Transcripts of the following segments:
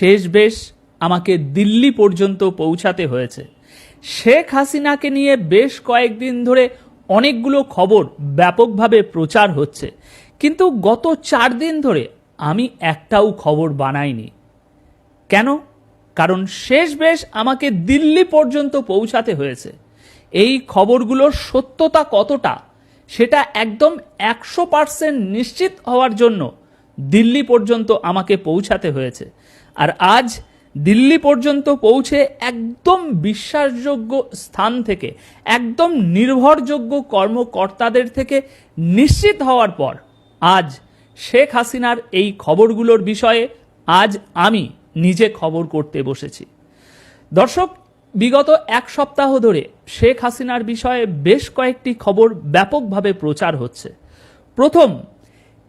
শেষ বেশ আমাকে দিল্লি পর্যন্ত পৌঁছাতে হয়েছে। শেখ হাসিনাকে নিয়ে বেশ কয়েকদিন ধরে অনেকগুলো খবর ব্যাপকভাবে প্রচার হচ্ছে। কিন্তু গত চার দিন ধরে আমি একটাও খবর বানাইনি। কেন? কারণ শেষ বেশ আমাকে দিল্লি পর্যন্ত পৌঁছাতে হয়েছে। এই খবরগুলোর সত্যতা কতটা সেটা একদম একশো পার্সেন্ট নিশ্চিত হওয়ার জন্য দিল্লি পর্যন্ত আমাকে পৌঁছাতে হয়েছে। আর আজ দিল্লি পর্যন্ত পৌঁছে একদম বিশ্বাসযোগ্য স্থান থেকে, একদম নির্ভরযোগ্য কর্মকর্তাদের থেকে নিশ্চিত হওয়ার পর আজ শেখ হাসিনার এই খবরগুলোর বিষয়ে আজ আমি নিজে খবর করতে বসেছি। দর্শক, বিগত এক সপ্তাহ ধরে শেখ হাসিনার বিষয়ে বেশ কয়েকটি খবর ব্যাপকভাবে প্রচার হচ্ছে। প্রথম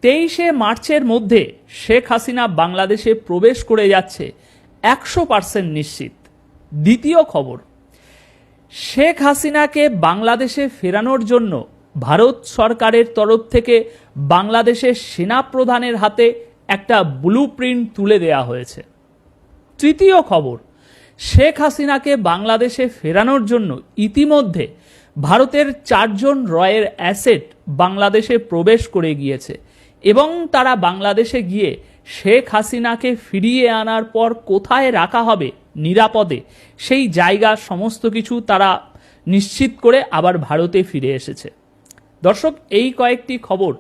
তেইশে মার্চের মধ্যে শেখ হাসিনা বাংলাদেশে প্রবেশ করে যাচ্ছে একশো পার্সেন্ট নিশ্চিত। দ্বিতীয় খবর, শেখ হাসিনাকে বাংলাদেশে ফেরানোর জন্য ভারত সরকারের তরফ থেকে বাংলাদেশের সেনাপ্রধানের হাতে একটা ব্লু প্রিন্ট তুলে দেওয়া হয়েছে। তৃতীয় খবর, শেখ হাসিনাকে বাংলাদেশে ফেরানোর জন্য ইতিমধ্যে ভারতের চারজন রয়ের অ্যাসেট বাংলাদেশে প্রবেশ করে গিয়েছে। এবং তারা বাংলাদেশে গিয়ে শেখ হাসিনাকে ফিরিয়ে আনার পর কোথায় রাখা হবে নিরাপদে, সেই জায়গা সমস্ত কিছু তারা নিশ্চিত করে আবার ভারতে ফিরে এসেছে। দর্শক, এই কয়েকটি খবর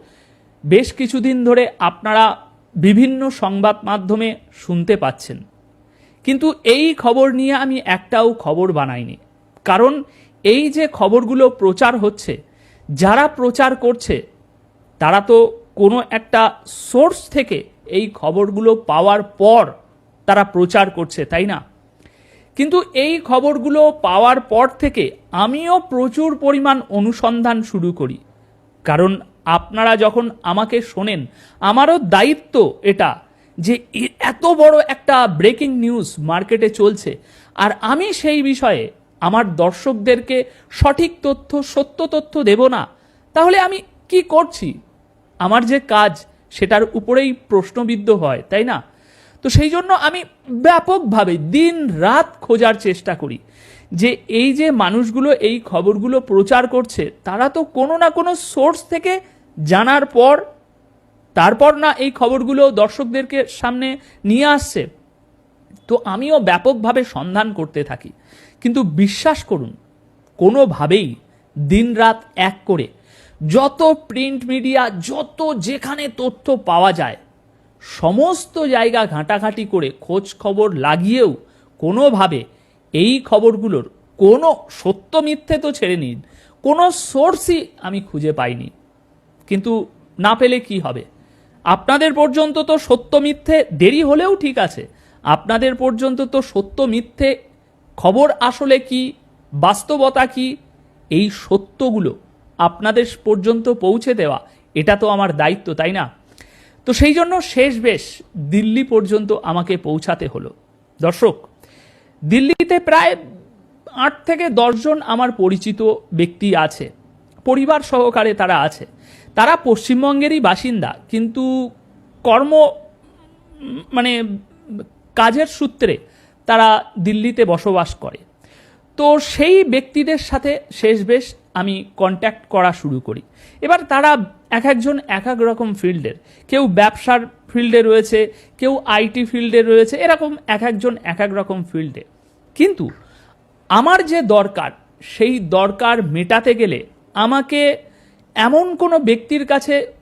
বেশ কিছুদিন ধরে আপনারা বিভিন্ন সংবাদ মাধ্যমে শুনতে পাচ্ছেন। কিন্তু এই খবর নিয়ে আমি একটাও খবর বানাইনি। কারণ এই যে খবরগুলো প্রচার হচ্ছে, যারা প্রচার করছে, তারা তো কোনো একটা সোর্স থেকে এই খবরগুলো পাওয়ার পর তারা প্রচার করছে, তাই না? কিন্তু এই খবরগুলো পাওয়ার পর থেকে আমিও প্রচুর পরিমাণ অনুসন্ধান শুরু করি। কারণ আপনারা যখন আমাকে শোনেন, আমারও দায়িত্ব এটা যে এত বড় একটা ব্রেকিং নিউজ মার্কেটে চলছে। আর আমি সেই বিষয়ে আমার দর্শকদেরকে সঠিক তথ্য, সত্য তথ্য দেব না। তাহলে আমি কি করছি? আমার যে কাজ সেটার উপরেই প্রশ্নবিদ্ধ হয়, তাই না? তো সেই জন্য আমি ব্যাপকভাবে দিন রাত খোঁজার চেষ্টা করি যে এই যে মানুষগুলো এই খবরগুলো প্রচার করছে, তারা তো কোনো না কোনো সোর্স থেকে জানার পর, তারপর না এই খবরগুলো দর্শকদেরকে সামনে নিয়ে আসছে। তো আমিও ব্যাপকভাবে সন্ধান করতে থাকি। কিন্তু বিশ্বাস করুন, কোনোভাবেই দিনরাত এক করে যত প্রিন্ট মিডিয়া যত যেখানে তথ্য পাওয়া যায়, সমস্ত জায়গা ঘাঁটাঘাঁটি করে খোঁজ খবর লাগিয়েও কোনোভাবে এই খবরগুলোর কোনো সত্য মিথ্যে তো ছেড়ে নিন, কোনো সোর্সই আমি খুঁজে পাইনি। কিন্তু না পেলে কি হবে? আপনাদের পর্যন্ত তো সত্য মিথ্যে দেরি হলেও ঠিক আছে। আপনাদের পর্যন্ত তো সত্য মিথ্যে খবর আসলে কি, বাস্তবতা কি, এই সত্যগুলো আপনাদের পর্যন্ত পৌঁছে দেওয়া, এটা তো আমার দায়িত্ব, তাই না? তো সেই জন্য শেষ বেশ, দিল্লি পর্যন্ত আমাকে পৌঁছাতে হলো। দর্শক, দিল্লিতে প্রায় আট থেকে দশজন আমার পরিচিত ব্যক্তি আছে, পরিবার সহকারে তারা আছে। তারা পশ্চিমবঙ্গেরই বাসিন্দা, কিন্তু কর্ম মানে কাজের সূত্রে তারা দিল্লিতে বসবাস করে। তো সেই ব্যক্তিদের সাথে শেষ বেশ আমি কন্ট্যাক্ট করা শুরু করি। এবার তারা এক একজন এক এক রকম ফিল্ডের। কেউ ব্যবসার ফিল্ডে রয়েছে, কেউ আইটি ফিল্ডে রয়েছে, এরকম এক একজন এক এক রকম ফিল্ডে। কিন্তু আমার যে দরকার, সেই দরকার মেটাতে গেলে আমাকে এমন কোনো ব্যক্তির কাছে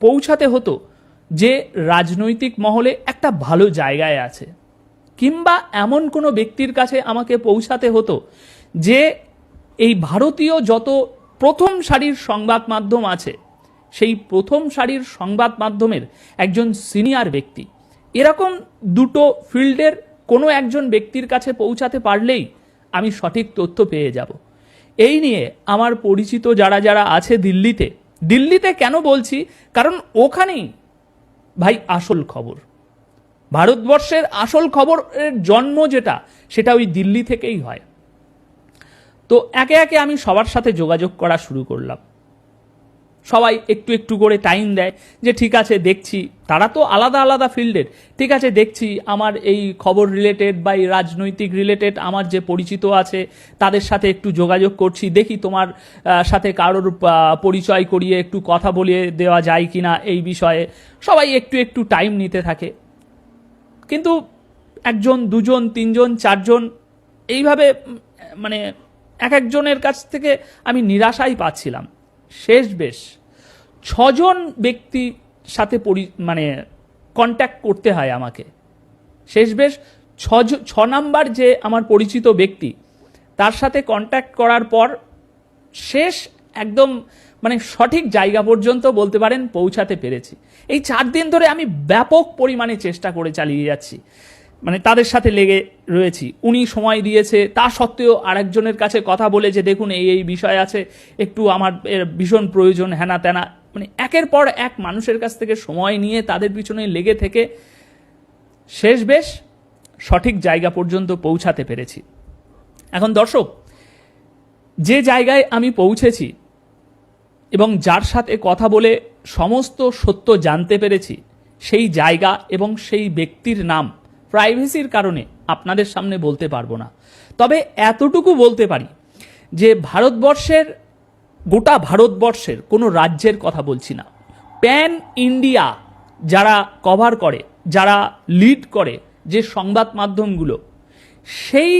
পৌঁছাতে হতো যে রাজনৈতিক মহলে একটা ভালো জায়গায় আছে। কিংবা এমন কোনো ব্যক্তির কাছে আমাকে পৌঁছাতে হতো যে এই ভারতীয় যত প্রথম সারির সংবাদ মাধ্যম আছে, সেই প্রথম সারির সংবাদ মাধ্যমের একজন সিনিয়র ব্যক্তি। এরকম দুটো ফিল্ডের কোনো একজন ব্যক্তির কাছে পৌঁছাতে পারলেই আমি সঠিক তথ্য পেয়ে যাব। এই নিয়ে আমার পরিচিত যারা যারা আছে দিল্লিতে দিল্লিতে কেন বলছি? কারণ ওখানেই ভাই আসল খবর। ভারতবর্ষের আসল খবরের জন্ম যেটা, সেটা ওই দিল্লি থেকেই হয়। তো একে একে আমি সবার সাথে যোগাযোগ করা শুরু করলাম। সবাই একটু একটু করে টাইম দেয় যে ঠিক আছে, দেখছি। তারা তো আলাদা আলাদা ফিল্ডের ঠিক আছে, দেখছি আমার এই খবর রিলেটেড বা এই রাজনৈতিক রিলেটেড আমার যে পরিচিত আছে, তাদের সাথে একটু যোগাযোগ করছি। দেখি তোমার সাথে কারোর পরিচয় করিয়ে একটু কথা বলিয়ে দেওয়া যায় কি না এই বিষয়ে। সবাই একটু একটু টাইম নিতে থাকে। কিন্তু একজন, দুজন, তিনজন, চারজন, এইভাবে মানে এক একজনের কাছ থেকে আমি নিরাশাই পাচ্ছিলাম। শেষ বেশ। ছজন ব্যক্তি সাথে পরি মানে কন্ট্যাক্ট করতে হয় আমাকে। শেষ বেশ ছ ছ নাম্বার যে আমার পরিচিত ব্যক্তি, তার সাথে কন্ট্যাক্ট করার পর শেষ একদম মানে সঠিক জায়গা পর্যন্ত বলতে পারেন পৌঁছাতে পেরেছি। এই চার দিন ধরে আমি ব্যাপক পরিমাণে চেষ্টা করে চালিয়ে যাচ্ছি। মানে তাদের সাথে লেগে রয়েছি। উনি সময় দিয়েছে, তা সত্ত্বেও আরেকজনের কাছে কথা বলে যে, দেখুন, এই এই বিষয় আছে, একটু আমার এর ভীষণ প্রয়োজন হ্যানা ত্যানা মানে একের পর এক মানুষের কাছ থেকে সময় নিয়ে তাদের পিছনে লেগে থেকে শেষ বেশ সঠিক জায়গা পর্যন্ত পৌঁছাতে পেরেছি। এখন দর্শক, যে জায়গায় আমি পৌঁছেছি এবং যার সাথে কথা বলে সমস্ত সত্য জানতে পেরেছি, সেই জায়গা এবং সেই ব্যক্তির নাম প্রাইভেসির কারণে আপনাদের সামনে বলতে পারব না। তবে এতটুকু বলতে পারি যে ভারতবর্ষের, গোটা ভারতবর্ষের কোনো রাজ্যের কথা বলছি না। প্যান ইন্ডিয়া যারা কভার করে, যারা লিড করে যে সংবাদ মাধ্যমগুলো, সেই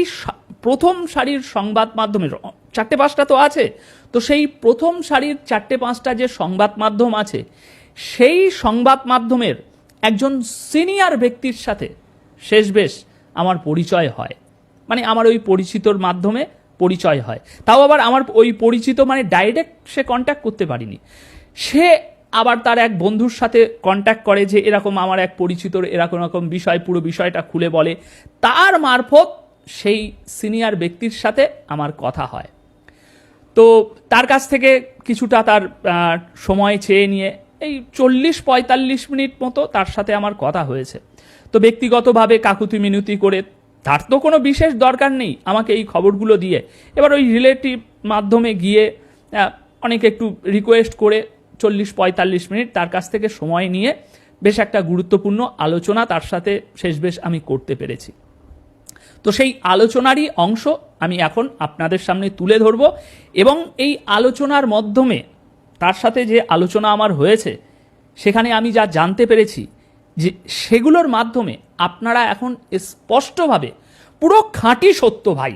প্রথম সারির সংবাদ মাধ্যমের চারটে পাঁচটা তো আছে, তো সেই প্রথম সারির চারটে পাঁচটা যে সংবাদ মাধ্যম আছে, সেই সংবাদ মাধ্যমের একজন সিনিয়র ব্যক্তির সাথে শেষ বেশ আমার পরিচয় হয়। মানে আমার ওই পরিচিতর মাধ্যমে পরিচয় হয়। তাও আবার আমার ওই পরিচিত মানে ডাইরেক্ট সে কন্ট্যাক্ট করতে পারিনি। সে আবার তার এক বন্ধুর সাথে কন্ট্যাক্ট করে যে এরকম আমার এক পরিচিতর এরকম এরকম বিষয়, পুরো বিষয়টা খুলে বলে। তার মারফত সেই সিনিয়র ব্যক্তির সাথে আমার কথা হয়। তো তার কাছ থেকে কিছুটা তার সময় চেয়ে নিয়ে এই চল্লিশ পঁয়তাল্লিশ মিনিট মতো তার সাথে আমার কথা হয়েছে। তো ব্যক্তিগতভাবে কাকুতি মিনতি করে, তার তো কোনো বিশেষ দরকার নেই, আমাকে এই খবরগুলো দিয়ে। এবার ওই রিলেটিভ মাধ্যমে গিয়ে অনেকে একটু রিকোয়েস্ট করে চল্লিশ, পঁয়তাল্লিশ মিনিট তার কাছ থেকে সময় নিয়ে বেশ একটা গুরুত্বপূর্ণ আলোচনা তার সাথে শেষ বেশ আমি করতে পেরেছি। তো সেই আলোচনারই অংশ আমি এখন আপনাদের সামনে তুলে ধরব এবং এই আলোচনার মাধ্যমে তার সাথে যে আলোচনা আমার হয়েছে, সেখানে আমি যা জানতে পেরেছি যে সেগুলোর মাধ্যমে আপনারা এখন স্পষ্টভাবে পুরো খাঁটি সত্য ভাই।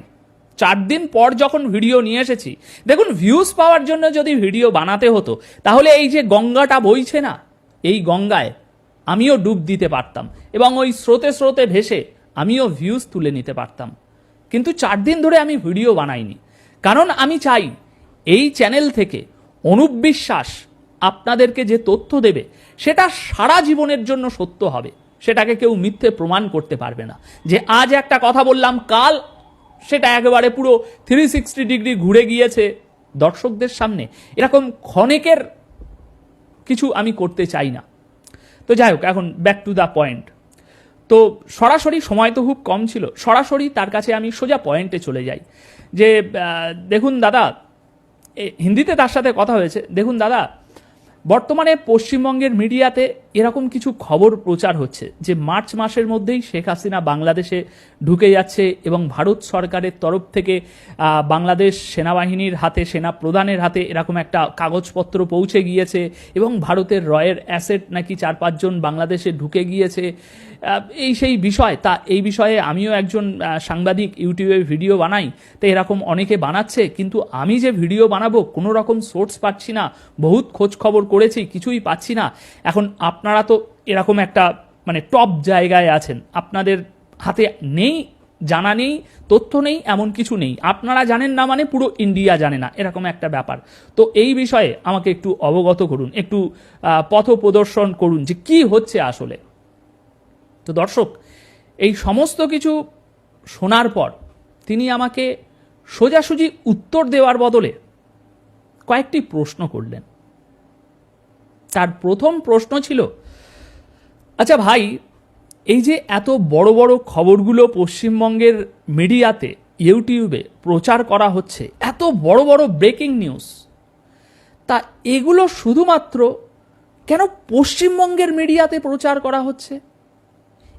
চার দিন পর যখন ভিডিও নিয়ে এসেছি, দেখুন ভিউজ পাওয়ার জন্য যদি ভিডিও বানাতে হতো, তাহলে এই যে গঙ্গাটা বইছে না, এই গঙ্গায় আমিও ডুব দিতে পারতাম এবং ওই স্রোতে স্রোতে ভেসে আমিও ভিউজ তুলে নিতে পারতাম। কিন্তু চার দিন ধরে আমি ভিডিও বানাইনি। কারণ আমি চাই এই চ্যানেল থেকে অনুপ বিশ্বাস আপনাদেরকে যে তথ্য দেবে, সেটা সারা জীবনের জন্য সত্য হবে। সেটাকে কেউ মিথ্যে প্রমাণ করতে পারবে না। যে আজ একটা কথা বললাম, কাল সেটা একেবারে পুরো থ্রি সিক্সটি ডিগ্রি ঘুরে গিয়েছে দর্শকদের সামনে। এরকম ক্ষণেকের কিছু আমি করতে চাই না। তো যাই হোক, এখন ব্যাক টু দ্য পয়েন্ট তো সরাসরি সময় তো খুব কম ছিল। সরাসরি তার কাছে আমি সোজা পয়েন্টে চলে যাই। যে দেখুন দাদা হিন্দিতে তার সাথে কথা হয়েছে। দেখুন দাদা বর্তমানে পশ্চিমবঙ্গের মিডিয়াতে এরকম কিছু খবর প্রচার হচ্ছে যে মার্চ মাসের মধ্যেই শেখ হাসিনা বাংলাদেশে ঢুকে যাচ্ছে এবং ভারত সরকারের তরফ থেকে বাংলাদেশ সেনাবাহিনীর হাতে, সেনা প্রধানের হাতে এরকম একটা কাগজপত্র পৌঁছে গিয়েছে এবং ভারতের রয়ের অ্যাসেট নাকি চার পাঁচজন বাংলাদেশে ঢুকে গিয়েছে। এই সেই বিষয়, তা এই বিষয়ে আমিও একজন সাংবাদিক ইউটিউবে ভিডিও বানাই, তো এরকম অনেকে বানাচ্ছে, কিন্তু আমি যে ভিডিও বানাবো কোনো রকম সোর্স পাচ্ছি না, বহুত খোঁজ খবর করেছি, কিছুই পাচ্ছি না। এখন আপনারা তো এরকম একটা মানে টপ জায়গায় আছেন। আপনাদের হাতে নেই, জানা নেই, তথ্য নেই, এমন কিছু নেই। আপনারা জানেন না মানে পুরো ইন্ডিয়া জানে না, এরকম একটা ব্যাপার। তো এই বিষয়ে আমাকে একটু অবগত করুন, একটু পথ প্রদর্শন করুন যে কি হচ্ছে আসলে। তো দর্শক, এই সমস্ত কিছু শোনার পর তিনি আমাকে সোজাসুজি উত্তর দেওয়ার বদলে কয়েকটি প্রশ্ন করলেন। তার প্রথম প্রশ্ন ছিল আচ্ছা ভাই, এই যে এত বড় বড় খবরগুলো পশ্চিমবঙ্গের মিডিয়াতে, ইউটিউবে প্রচার করা হচ্ছে, এত বড় বড় ব্রেকিং নিউজ তা এগুলো শুধুমাত্র কেন পশ্চিমবঙ্গের মিডিয়াতে প্রচার করা হচ্ছে?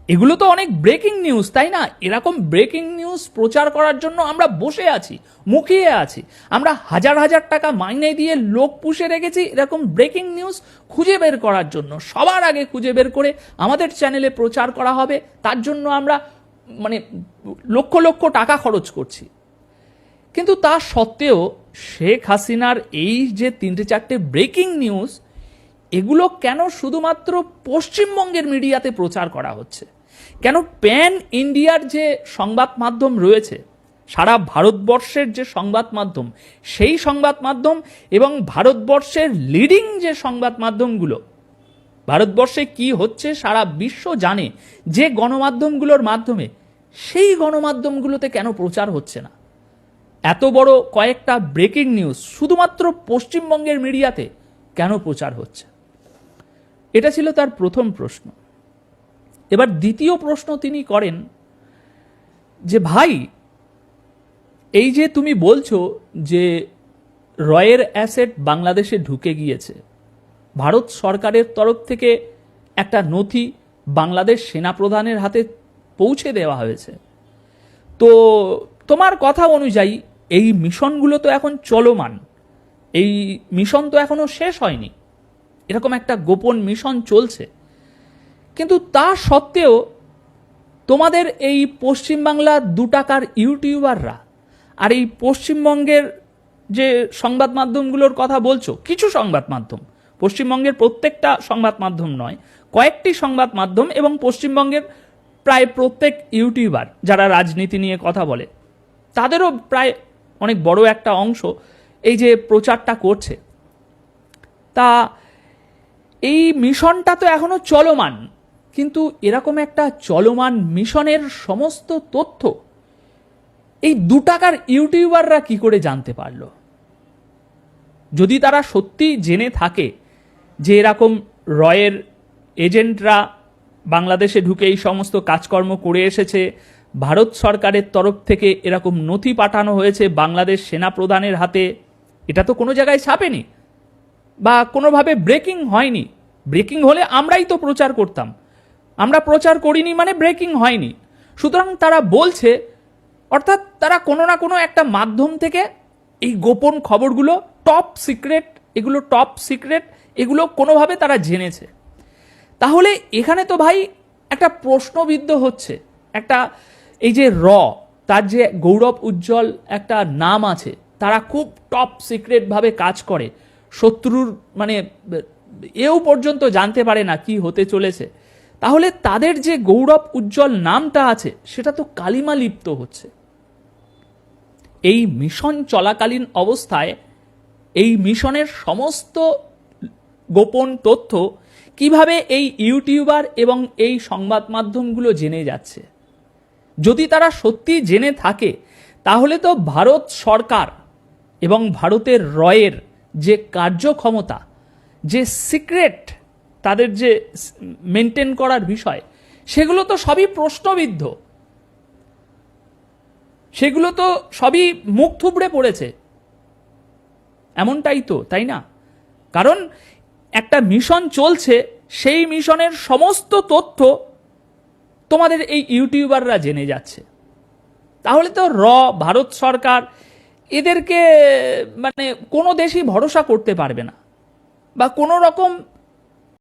এগুলো তো অনেক ব্রেকিং নিউজ তাই না? এরকম ব্রেকিং নিউজ প্রচার করার জন্য আমরা বসে আছি, মুখিয়ে আছি। আমরা হাজার হাজার টাকা মাইনে দিয়ে লোক পুষে রেখেছি এরকম ব্রেকিং নিউজ খুঁজে বের করার জন্য। সবার আগে খুঁজে বের করে আমাদের চ্যানেলে প্রচার করা হবে, তার জন্য আমরা মানে লক্ষ লক্ষ টাকা খরচ করছি। কিন্তু তা সত্ত্বেও শেখ হাসিনার এই যে তিনটে চারটে ব্রেকিং নিউজ এগুলো কেন শুধুমাত্র পশ্চিমবঙ্গের মিডিয়াতে প্রচার করা হচ্ছে? কেন প্যান ইন্ডিয়ার যে সংবাদ মাধ্যম রয়েছে, সারা ভারতবর্ষের যে সংবাদ মাধ্যম, সেই সংবাদ মাধ্যম এবং ভারতবর্ষের লিডিং যে সংবাদ মাধ্যমগুলো, ভারতবর্ষে কি হচ্ছে সারা বিশ্ব জানে, যে গণমাধ্যমগুলোর মাধ্যমে, সেই গণমাধ্যমগুলোতে কেন প্রচার হচ্ছে না? এত বড় কয়েকটা ব্রেকিং নিউজ শুধুমাত্র পশ্চিমবঙ্গের মিডিয়াতে কেন প্রচার হচ্ছে? এটা ছিল তার প্রথম প্রশ্ন। এবার দ্বিতীয় প্রশ্ন তিনি করেন যে, ভাই, এই যে তুমি বলছো যে রয়ের অ্যাসেট বাংলাদেশে ঢুকে গিয়েছে, ভারত সরকারের তরফ থেকে একটা নথি বাংলাদেশ সেনাপ্রধানের হাতে পৌঁছে দেওয়া হয়েছে। তো তোমার কথা অনুযায়ী এই মিশনগুলো তো এখন চলমান। এই মিশন তো এখনও শেষ হয়নি। এরকম একটা গোপন মিশন চলছে। কিন্তু তা সত্ত্বেও তোমাদের এই পশ্চিমবাংলার দু টাকার ইউটিউবাররা আর এই পশ্চিমবঙ্গের যে সংবাদ মাধ্যমগুলোর কথা বলছো, কিছু সংবাদ মাধ্যম, পশ্চিমবঙ্গের প্রত্যেকটা সংবাদ মাধ্যম নয়, কয়েকটি সংবাদ মাধ্যম এবং পশ্চিমবঙ্গের প্রায় প্রত্যেক ইউটিউবার যারা রাজনীতি নিয়ে কথা বলে, তাদেরও প্রায় অনেক বড় একটা অংশ এই যে প্রচারটা করছে। তা এই মিশনটা তো এখনও চলমান কিন্তু এরকম একটা চলমান মিশনের সমস্ত তথ্য এই দু টাকার ইউটিউবাররা কি করে জানতে পারল? যদি তারা সত্যি জেনে থাকে যে এরকম রয়ের এজেন্টরা বাংলাদেশে ঢুকে এই সমস্ত কাজকর্ম করে এসেছে, ভারত সরকারের তরফ থেকে এরকম নথি পাঠানো হয়েছে বাংলাদেশ সেনা প্রধানের হাতে, এটা তো কোনো জায়গায় ছাপেনি বা কোনোভাবে ব্রেকিং হয়নি। ব্রেকিং হলে আমরাই তো প্রচার করতাম। আমরা প্রচার করিনি মানে ব্রেকিং হয়নি। সুতরাং তারা বলছে, অর্থাৎ তারা কোনো না কোনো একটা মাধ্যম থেকে এই গোপন খবরগুলো টপ সিক্রেট এগুলো টপ সিক্রেট এগুলো কোনোভাবে তারা জেনেছে। তাহলে এখানে তো ভাই একটা প্রশ্নবিদ্ধ হচ্ছে। একটা এই যে র, তার যে গৌরব উজ্জ্বল একটা নাম আছে, তারা খুব টপ সিক্রেটভাবে কাজ করে। শত্রুর মানে এও পর্যন্ত জানতে পারে না কি হতে চলেছে। তাহলে তাদের যে গৌরব উজ্জ্বল নামটা আছে, সেটা তো কালিমা লিপ্ত হচ্ছে। এই মিশন চলাকালীন অবস্থায়, এই মিশনের সমস্ত গোপন তথ্য কীভাবে এই ইউটিউবার এবং এই সংবাদ মাধ্যমগুলো জেনে যাচ্ছে? যদি তারা সত্যি জেনে থাকে, তাহলে তো ভারত সরকার এবং ভারতের রয়ের যে কার্যক্ষমতা, যে সিক্রেট তাদের যে মেনটেন করার বিষয়, সেগুলো তো সবই প্রশ্নবিদ্ধ। সেগুলো তো সবই মুখ থুবড়ে পড়েছে। এমনটাই তো, তাই না? কারণ একটা মিশন চলছে, সেই মিশনের সমস্ত তথ্য তোমাদের এই ইউটিউবাররা জেনে যাচ্ছে। তাহলে তো র, ভারত সরকার এদেরকে মানে কোনো দেশই ভরসা করতে পারবে না। বা কোনো রকম